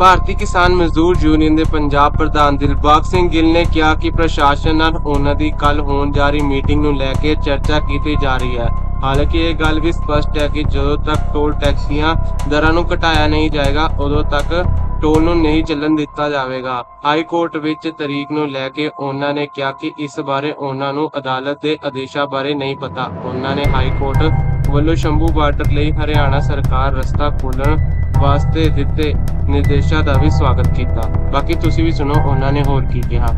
ਭਾਰਤੀ ਕਿਸਾਨ ਮਜ਼ਦੂਰ ਯੂਨੀਅਨ ਦੇ ਪੰਜਾਬ ਪ੍ਰਧਾਨ ਦਿਲਬਾਗ ਸਿੰਘ ਗਿੱਲ ਨੇ ਕਿਹਾ ਕਿ ਪ੍ਰਸ਼ਾਸਨ ਨਾਲ ਉਹਨਾਂ ਦੀ ਕੱਲ ਹੋਣ ਜਾ ਰਹੀ ਮੀਟਿੰਗ ਨੂੰ ਲੈ ਕੇ ਚਰਚਾ ਕੀਤੀ ਜਾ ਰਹੀ ਹੈ। ਹਾਲਾਂਕਿ ਇਹ ਗੱਲ ਵੀ ਸਪਸ਼ਟ ਹੈ ਕਿ ਜਦੋਂ ਤੱਕ ਟੋਲ ਟੈਕਸੀਆਂ ਦਰਾਂ ਨੂੰ ਘਟਾਇਆ ਨਹੀਂ ਜਾਏਗਾ, ਉਦੋਂ ਤੱਕ ਟੋਲ ਨੂੰ ਨਹੀਂ ਚੱਲਣ ਦਿੱਤਾ ਜਾਵੇਗਾ। ਹਾਈ ਕੋਰਟ ਵਿੱਚ ਤਰੀਕ ਨੂੰ ਲੈ ਕੇ ਉਹਨਾਂ ਨੇ ਕਿਹਾ ਕਿ ਇਸ ਬਾਰੇ ਉਹਨਾਂ ਨੂੰ ਅਦਾਲਤ ਦੇ ਆਦੇਸ਼ਾਂ ਬਾਰੇ ਨਹੀਂ ਪਤਾ। ਉਹਨਾਂ ਨੇ ਹਾਈ ਕੋਰਟ ਵੱਲੋਂ ਸ਼ੰਭੂ ਬਾਰਡਰ ਲਈ ਹਰਿਆਣਾ ਸਰਕਾਰ ਰਸਤਾ ਖੋਲਣ ਵਾਸਤੇ ਦਿੱਤੇ ਨਿਰਦੇਸ਼ਾਂ ਦਾ ਵੀ ਸਵਾਗਤ ਕੀਤਾ। ਬਾਕੀ ਤੁਸੀਂ ਵੀ ਸੁਣੋ, ਉਹਨਾਂ ਨੇ ਹੋਰ ਕੀ ਕਿਹਾ।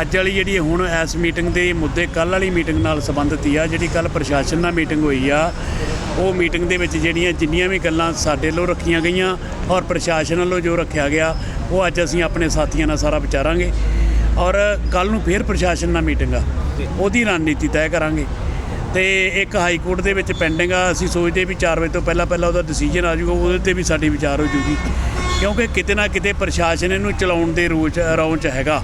ਅੱਜ ਵਾਲੀ ਜਿਹੜੀ ਹੁਣ ਇਸ ਮੀਟਿੰਗ ਦੇ ਮੁੱਦੇ ਕੱਲ ਵਾਲੀ ਮੀਟਿੰਗ ਨਾਲ ਸੰਬੰਧਿਤ ਹੀ ਆ, ਜਿਹੜੀ ਕੱਲ ਪ੍ਰਸ਼ਾਸਨ ਨਾਲ ਮੀਟਿੰਗ ਹੋਈ ਆ, ਉਹ ਮੀਟਿੰਗ ਦੇ ਵਿੱਚ ਜਿਹੜੀਆਂ ਜਿੰਨੀਆਂ ਵੀ ਗੱਲਾਂ ਸਾਡੇ ਵੱਲੋਂ ਰੱਖੀਆਂ ਗਈਆਂ ਔਰ ਪ੍ਰਸ਼ਾਸਨ ਵੱਲੋਂ ਜੋ ਰੱਖਿਆ ਗਿਆ, ਉਹ ਅੱਜ ਅਸੀਂ ਆਪਣੇ ਸਾਥੀਆਂ ਨਾਲ ਸਾਰਾ ਵਿਚਾਰਾਂਗੇ ਔਰ ਕੱਲ ਨੂੰ ਫੇਰ ਪ੍ਰਸ਼ਾਸਨ ਨਾਲ ਮੀਟਿੰਗ ਆ। ਉਹਦੀ ਰਣਨੀਤੀ ਤੈਅ ਕਰਾਂਗੇ। ਤੇ ਇੱਕ ਹਾਈ ਕੋਰਟ ਦੇ ਵਿੱਚ ਪੈਂਡਿੰਗ ਆ, ਅਸੀਂ ਸੋਚਦੇ ਵੀ 4 ਵਜੇ ਤੋਂ ਪਹਿਲਾਂ ਪਹਿਲਾਂ ਉਹਦਾ ਡਿਸੀਜਨ ਆ ਜਾਊਗਾ, ਉਹਦੇ ਤੇ ਵੀ ਸਾਡੀ ਵਿਚਾਰ ਹੋ ਜੂਗੀ ਕਿਉਂਕਿ ਕਿਤੇ ਨਾ ਕਿਤੇ ਪ੍ਰਸ਼ਾਸਨ ਇਹਨੂੰ ਚਲਾਉਣ ਦੇ ਰੋਚ ਰੌਂ ਚ ਹੈਗਾ।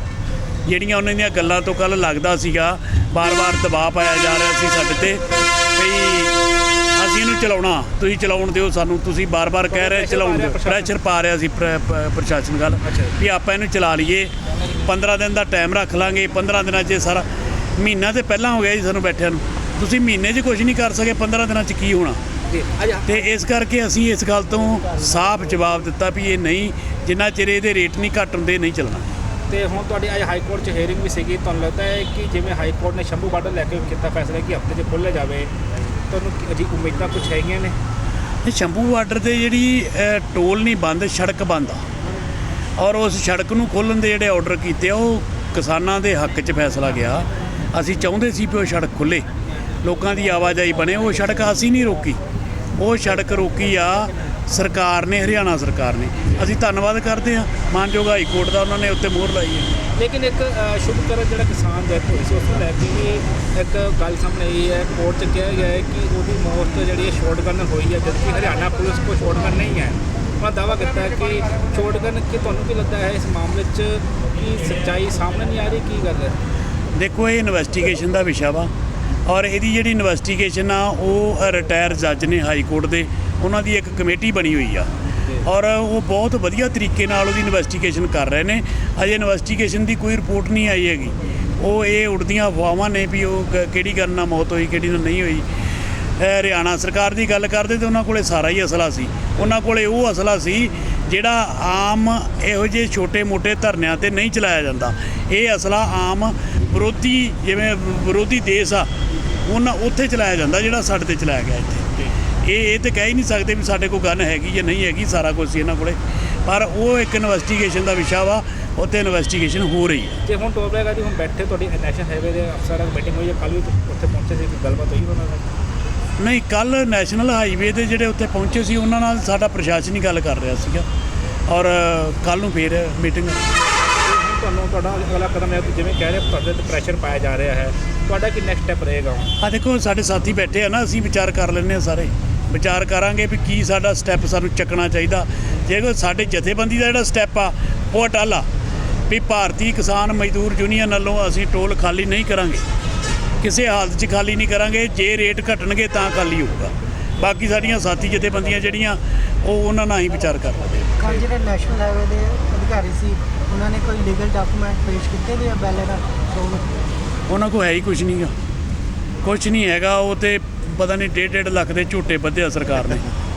ਜਿਹੜੀਆਂ ਉਹਨਾਂ ਦੀਆਂ ਗੱਲਾਂ ਤੋਂ ਕੱਲ ਲੱਗਦਾ ਸੀਗਾ ਬਾਰ-ਬਾਰ ਦਬਾਅ ਪਾਇਆ ਜਾ ਰਿਹਾ ਸੀ ਸਾਡੇ ਤੇ, ਵੀ ਅਸੀਂ ਇਹਨੂੰ ਚਲਾਉਣਾ, ਤੁਸੀਂ ਚਲਾਉਣ ਦਿਓ ਸਾਨੂੰ, ਤੁਸੀਂ ਬਾਰ-ਬਾਰ ਕਹਿ ਰਹੇ, ਚਲਾਉਣ ਦਿਓ। ਪ੍ਰੈਸ਼ਰ ਪਾ ਰਿਹਾ ਸੀ ਪ੍ਰ- ਪ- ਪ੍ਰਸ਼ਾਸਨ ਗੱਲ ਵੀ ਆਪਾਂ ਇਹਨੂੰ ਚਲਾ ਲਈਏ। 15 ਦਿਨ ਦਾ ਟਾਈਮ ਰੱਖ ਲਾਂਗੇ 15 ਦਿਨਾਂ 'ਚ ਸਾਰਾ, ਮਹੀਨਾ ਤੇ ਪਹਿਲਾਂ ਹੋ ਗਿਆ ਜੀ ਸਾਨੂੰ ਬੈਠਿਆਂ ਨੂੰ। ਤੁਸੀਂ ਮਹੀਨੇ 'ਚ ਕੁਝ ਨਹੀਂ ਕਰ ਸਕੇ 15 ਦਿਨਾਂ 'ਚ ਕੀ ਹੋਣਾ? ਤੇ ਇਸ ਕਰਕੇ ਅਸੀਂ ਇਸ ਗੱਲ ਤੋਂ ਸਾਫ਼ ਜਵਾਬ ਦਿੱਤਾ ਵੀ ਇਹ ਨਹੀਂ ਜਿੰਨਾ ਚਿਰ ਇਹਦੇ ਰੇਟ ਨਹੀਂ ਘੱਟ ਹੁੰਦੇ ਨਹੀਂ ਚੱਲਣਾ। ਤੇ ਹੁਣ ਤੁਹਾਡੀ ਅੱਜ ਹਾਈ ਕੋਰਟ 'ਚ ਹੀਅਰਿੰਗ ਵੀ ਸੀਗੀ ਤੁਹਾਨੂੰ ਲੱਗਦਾ ਹੈ ਕਿ ਜਿਵੇਂ ਹਾਈ ਕੋਰਟ ਨੇ ਸ਼ੰਭੂ ਬਾਰਡਰ ਲੈ ਕੇ ਕੀਤਾ ਫੈਸਲਾ ਕਿ ਹਫ਼ਤੇ 'ਚ ਖੋਲ੍ਹਿਆ ਜਾਵੇ ਤੁਹਾਨੂੰ ਕੀ- ਅਜੀ ਉਮੀਦਾਂ ਕੁਝ ਹੈਗੀਆਂ ਨੇ? ਇਹ ਸ਼ੰਭੂ ਬਾਰਡਰ ਤੇ ਜਿਹੜੀ ਟੋਲ ਨਹੀਂ ਬੰਦ ਸੜਕ ਬੰਦ ਆ। ਔਰ ਉਸ ਸੜਕ ਨੂੰ ਖੋਲਣ ਦੇ ਜਿਹੜੇ ਆਰਡਰ ਕੀਤੇ ਉਹ ਕਿਸਾਨਾਂ ਦੇ ਹੱਕ 'ਚ ਫੈਸਲਾ ਗਿਆ। ਅਸੀਂ ਚਾਹੁੰਦੇ ਸੀ ਵੀ ਉਹ ਸੜਕ ਖੁੱਲੇ ਲੋਕਾਂ ਦੀ ਆਵਾਜਾਈ ਬਣੇ ਉਹ ਸੜਕ ਅਸੀਂ ਨਹੀਂ ਰੋਕੀ। ਉਹ ਸੜਕ ਰੋਕੀ ਆ ਸਰਕਾਰ ਨੇ ਹਰਿਆਣਾ ਸਰਕਾਰ ਨੇ। ਅਸੀਂ ਧੰਨਵਾਦ ਕਰਦੇ ਹਾਂ। ਮਾਨਯੋਗ ਹਾਈ ਕੋਰਟ ਦਾ ਉਹਨਾਂ ਨੇ ਉੱਤੇ ਮੋਹਰ ਲਾਈ ਹੈ। ਲੇਕਿਨ ਇੱਕ ਅ, ਸ਼ੁਭਕਰਨ ਜਿਹੜਾ ਕਿਸਾਨ ਡੈਥ ਹੋਈ ਸੀ ਉਸ ਨੂੰ ਲੈ ਕੇ ਵੀ ਇੱਕ ਗੱਲ ਸਾਹਮਣੇ ਆਈ ਹੈ ਕੋਰਟ 'ਚ ਕਿਹਾ ਗਿਆ ਹੈ ਕਿ ਉਹਦੀ ਮੌਤ ਜਿਹੜੀ ਹੈ ਸ਼ੋਟਗਨ ਹੋਈ ਹੈ ਜਦਕਿ ਹਰਿਆਣਾ ਪੁਲਿਸ ਕੋਲ ਸ਼ੋਟਗਨ ਨਹੀਂ ਹੈ ਉਹਨਾਂ ਦਾਵਾ ਕੀਤਾ ਹੈ ਕਿ ਸ਼ੋਟਗਨ ਕਿ ਤੁਹਾਨੂੰ ਕੀ ਲੱਗਦਾ ਹੈ ਇਸ ਮਾਮਲੇ 'ਚ ਕਿ ਸੱਚਾਈ ਸਾਹਮਣੇ ਨਹੀਂ ਆ ਰਹੀ ਕੀ ਗੱਲ ਹੈ? ਦੇਖੋ ਇਹ ਇਨਵੈਸਟੀਗੇਸ਼ਨ ਦਾ ਵਿਸ਼ਾ ਵਾ। ਔਰ ਇਹਦੀ ਜਿਹੜੀ ਇਨਵੈਸਟੀਗੇਸ਼ਨ ਆ, ਉਹ ਰਿਟਾਇਰ ਜੱਜ ਨੇ ਹਾਈ ਕੋਰਟ ਦੇ, ਉਹਨਾਂ ਦੀ ਇੱਕ ਕਮੇਟੀ ਬਣੀ ਹੋਈ ਆ। ਔਰ ਉਹ ਬਹੁਤ ਵਧੀਆ ਤਰੀਕੇ ਨਾਲ ਉਹਦੀ ਇਨਵੈਸਟੀਗੇਸ਼ਨ ਕਰ ਰਹੇ ਨੇ। ਅਜੇ ਇਨਵੈਸਟੀਗੇਸ਼ਨ ਦੀ ਕੋਈ ਰਿਪੋਰਟ ਨਹੀਂ ਆਈ ਹੈਗੀ। ਉਹ ਇਹ ਉੜਦੀਆਂ ਅਫਵਾਹਾਂ ਨੇ ਵੀ ਉਹ ਕਿਹੜੀ ਗੱਲ ਨਾਲ ਮੌਤ ਹੋਈ, ਕਿਹੜੀ ਨਾਲ ਨਹੀਂ ਹੋਈ। ਹਰਿਆਣਾ ਸਰਕਾਰ ਦੀ ਗੱਲ ਕਰਦੇ ਤੇ ਉਹਨਾਂ ਕੋਲੇ ਸਾਰਾ ਹੀ ਅਸਲਾ ਸੀ। ਉਹਨਾਂ ਕੋਲੇ ਉਹ ਅਸਲਾ ਸੀ, ਜਿਹੜਾ ਆਮ ਇਹੋ ਜਿਹੇ ਛੋਟੇ-ਮੋਟੇ ਧਰਨਿਆਂ ਤੇ ਨਹੀਂ ਚਲਾਇਆ ਜਾਂਦਾ। ਇਹ ਅਸਲਾ ਆਮ ਵਿਰੋਧੀ, ਜਿਵੇਂ ਵਿਰੋਧੀ ਦੇਸ਼ ਆ ਉਹਨਾਂ ਉੱਥੇ ਚਲਾਇਆ ਜਾਂਦਾ ਜਿਹੜਾ ਸਾਡੇ ਤੇ ਚਲਾਇਆ ਗਿਆ ਇੱਥੇ। ਇਹ ਇਹ ਤੇ ਕਹਿ ਹੀ ਨਹੀਂ ਸਕਦੇ ਵੀ ਸਾਡੇ ਕੋਲ ਗਨ ਹੈਗੀ ਜਾਂ ਨਹੀਂ ਹੈਗੀ ਸਾਰਾ ਕੁਝ ਸੀ ਇਹਨਾਂ ਕੋਲੇ। ਪਰ ਉਹ ਇੱਕ ਇਨਵੈਸਟੀਗੇਸ਼ਨ ਦਾ ਵਿਸ਼ਾ ਵਾ ਉੱਥੇ ਇਨਵੈਸਟੀਗੇਸ਼ਨ ਹੋ ਰਹੀ ਹੈ। ਜੇ ਹੁਣ ਟੋਲ ਪਲਾਜ਼ਾ ਦੀ ਹੁਣ ਬੈਠੇ ਤੁਹਾਡੀ ਨੈਸ਼ਨਲ ਹਾਈਵੇ ਦੇ ਅਫਸਰਾਂ ਨਾਲ ਮੀਟਿੰਗ ਹੋਈ ਹੈ ਕੱਲ ਵੀ ਉੱਥੇ ਪਹੁੰਚੇ ਸੀ ਗੱਲਬਾਤ ਹੋਈ ਉਹਨਾਂ ਨਾਲ? ਨਹੀਂ ਕੱਲ ਨੈਸ਼ਨਲ ਹਾਈਵੇ ਤੇ ਜਿਹੜੇ ਉੱਥੇ ਪਹੁੰਚੇ ਸੀ ਉਹਨਾਂ ਨਾਲ ਸਾਡਾ ਪ੍ਰਸ਼ਾਸਨ ਹੀ ਗੱਲ ਕਰ ਰਿਹਾ ਸੀਗਾ। ਔਰ ਕੱਲ ਨੂੰ ਫੇਰ ਮੀਟਿੰਗ ਤੁਹਾਨੂੰ ਤੁਹਾਡਾ ਅਗਲਾ ਕਦਮ ਹੈ ਜਿਵੇਂ ਕਹਿ ਰਹੇ ਤੁਹਾਡੇ ਤੇ ਪ੍ਰੈਸ਼ਰ ਪਾਇਆ ਜਾ ਰਿਹਾ ਹੈ। ਤੁਹਾਡਾ ਕੀ ਨੈਕਸਟ ਸਟੈਪ ਰਹੇਗਾ ਹੁਣ? ਆ ਦੇਖੋ ਸਾਡੇ ਸਾਥੀ ਬੈਠੇ ਆ ਨਾ ਅਸੀਂ ਵਿਚਾਰ ਕਰ ਲੈਂਦੇ ਆ ਸਾਰੇ। ਵਿਚਾਰ ਕਰਾਂਗੇ ਵੀ ਕੀ ਸਾਡਾ ਸਟੈਪ ਸਾਨੂੰ ਚੱਕਣਾ ਚਾਹੀਦਾ। ਜੇ ਕੋਈ ਸਾਡੇ ਜਥੇਬੰਦੀ ਦਾ ਜਿਹੜਾ ਸਟੈਪ ਆ ਉਹ ਅਟਾਲਾ ਵੀ ਭਾਰਤੀ ਕਿਸਾਨ ਮਜ਼ਦੂਰ ਯੂਨੀਅਨ ਵੱਲੋਂ ਅਸੀਂ ਟੋਲ ਖਾਲੀ ਨਹੀਂ ਕਰਾਂਗੇ। ਕਿਸੇ ਹਾਲਤ 'ਚ ਖਾਲੀ ਨਹੀਂ ਕਰਾਂਗੇ ਜੇ ਰੇਟ ਘਟਣਗੇ ਤਾਂ ਖਾਲੀ ਹੋਊਗਾ। ਬਾਕੀ ਸਾਡੀਆਂ ਸਾਥੀ ਜਥੇਬੰਦੀਆਂ ਜਿਹੜੀਆਂ ਉਹ ਉਹਨਾਂ ਨਾਲ ਹੀ ਵਿਚਾਰ ਕਰ ਕੱਲ੍ਹ ਜਿਹੜੇ ਨੈਸ਼ਨਲ ਹਾਈਵੇ ਦੇ ਅਧਿਕਾਰੀ ਸੀ ਉਹਨਾਂ ਨੇ ਕੋਈ ਲੀਗਲ ਡਾਕੂਮੈਂਟ ਪੇਸ਼ ਕੀਤੇ ਨੇ ਬੈਲਰ ਸ਼ੋਅ ਉਹਨਾਂ ਕੋਲ ਹੈ ਹੀ ਕੁਝ ਨਹੀਂਗਾ ਕੁਝ ਨਹੀਂ ਹੈਗਾ, ਉਹ ਤੇ ਪਤਾ ਨਹੀਂ ਡੇਢ ਡੇਢ ਲੱਖ ਦੇ ਝੂਟੇ ਬੱਧਿਆ ਸਰਕਾਰ ਨੇ